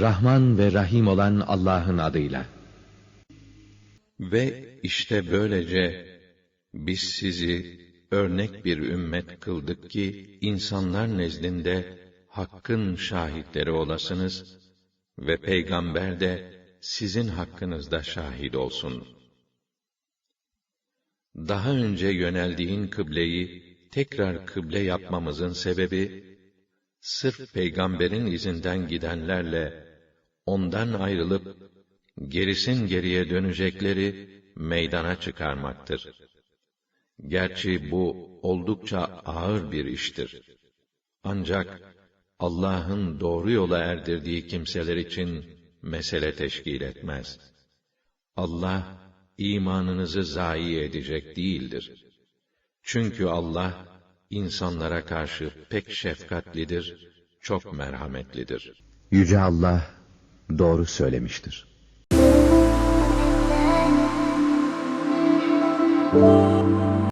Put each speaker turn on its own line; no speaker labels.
Rahman ve Rahim olan Allah'ın adıyla.
Ve işte böylece biz sizi örnek bir ümmet kıldık ki insanlar nezdinde hakkın şahitleri olasınız ve peygamber de sizin hakkınızda şahit olsun. Daha önce yöneldiğin kıbleyi tekrar kıble yapmamızın sebebi sırf peygamberin izinden gidenlerle ondan ayrılıp gerisin geriye dönecekleri meydana çıkarmaktır. Gerçi bu oldukça ağır bir iştir. Ancak Allah'ın doğru yola erdirdiği kimseler için mesele teşkil etmez. Allah imanınızı zayi edecek değildir. Çünkü Allah insanlara karşı pek şefkatlidir, çok merhametlidir.
Yüce Allah doğru söylemiştir.